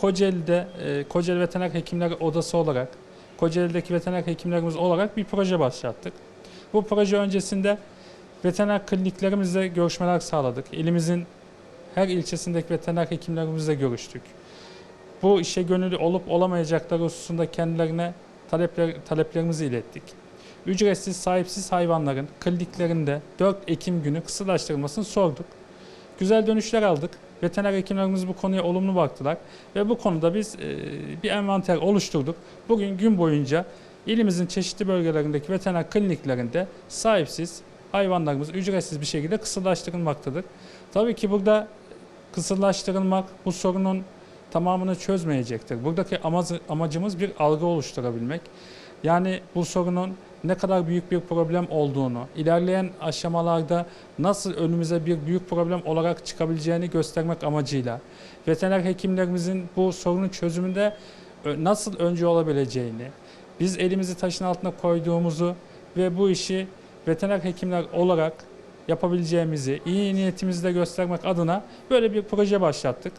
Kocaeli'de e, Kocaeli Veteriner Hekimler Odası olarak, Kocaeli'deki veteriner hekimlerimiz olarak bir proje başlattık. Bu proje öncesinde veteriner kliniklerimizle görüşmeler sağladık. İlimizin her ilçesindeki veteriner hekimlerimizle görüştük. Bu işe gönüllü olup olamayacakları hususunda kendilerine talepler, taleplerimizi ilettik. Ücretsiz sahipsiz hayvanların kliniklerinde 4 Ekim günü kısırlaştırılmasını sorduk. Güzel dönüşler aldık. Veteriner hekimlerimiz bu konuya olumlu baktılar ve bu konuda biz e, bir envanter oluşturduk. Bugün gün boyunca ilimizin çeşitli bölgelerindeki veteriner kliniklerinde sahipsiz hayvanlarımız ücretsiz bir şekilde kısırlaştırılmaktadır. Tabii ki burada kısırlaştırılmak bu sorunun tamamını çözmeyecektir. Buradaki amacı- amacımız bir algı oluşturabilmek. Yani bu sorunun ne kadar büyük bir problem olduğunu, ilerleyen aşamalarda nasıl önümüze bir büyük problem olarak çıkabileceğini göstermek amacıyla veteriner hekimlerimizin bu sorunun çözümünde ö- nasıl öncü olabileceğini, biz elimizi taşın altına koyduğumuzu ve bu işi veteriner hekimler olarak yapabileceğimizi iyi niyetimizle göstermek adına böyle bir proje başlattık.